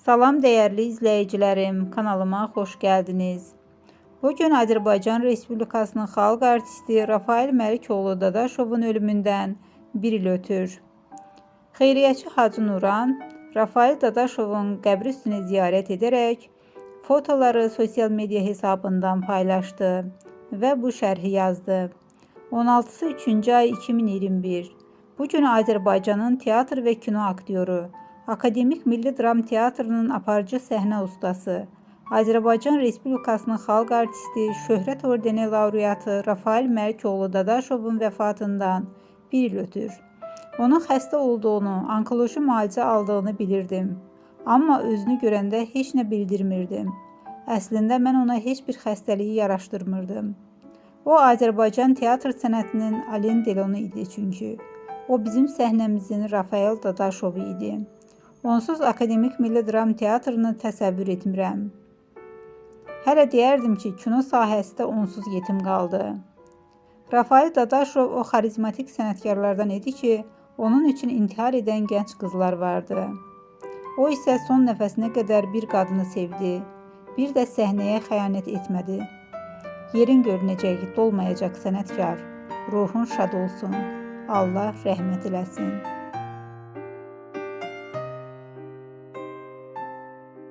Salam dəyərli izləyicilərim, kanalıma xoş gəldiniz. Bu gün Azərbaycan Respublikasının xalq artisti Rafael Məlikoğlu Dadaşovun ölümündən bir il ötür. Xeyriyyəçi Hacı Nuran Rafael Dadaşovun qəbri üstünü ziyarət edərək fotoları sosial media hesabından paylaşdı və bu şərhi yazdı. 16-sı 3-cü ay 2021. Bu Azərbaycanın teatr və kino aktyoru, Akademik Milli Dram Teatrının aparıcı səhnə ustası, Azərbaycan Respublikasının xalq artisti, Şöhrət ordeni laureatı Rafael Məlikoğlu Dadaşovun vəfatından bir il ötür. Onun xəstə olduğunu, onkoloji müalicə aldığını bilirdim. Amma özünü görəndə heç nə bildirmirdim. Əslində mən ona heç bir xəstəliyi yaraşdırmırdım. O Azərbaycan teatr sənətinin Alain Delonu idi çünki. O bizim səhnəmizin Rafael Dadaşovu idi. Onsuz Akademik Milli Dram Teatrını təsəvvür etmirəm. Hələ deyərdim ki, kino sahəsində onsuz yetim qaldı. Rafael Dadaşov o xarizmatik sənətkarlardan idi ki, onun üçün intihar edən gənc qızlar vardı. O isə son nəfəsinə qədər bir qadını sevdi. Bir də səhnəyə xəyanət etmədi. Yerin görünəcək, dolmayacaq sənətkar. Ruhun şad olsun. Allah rəhmət eləsin.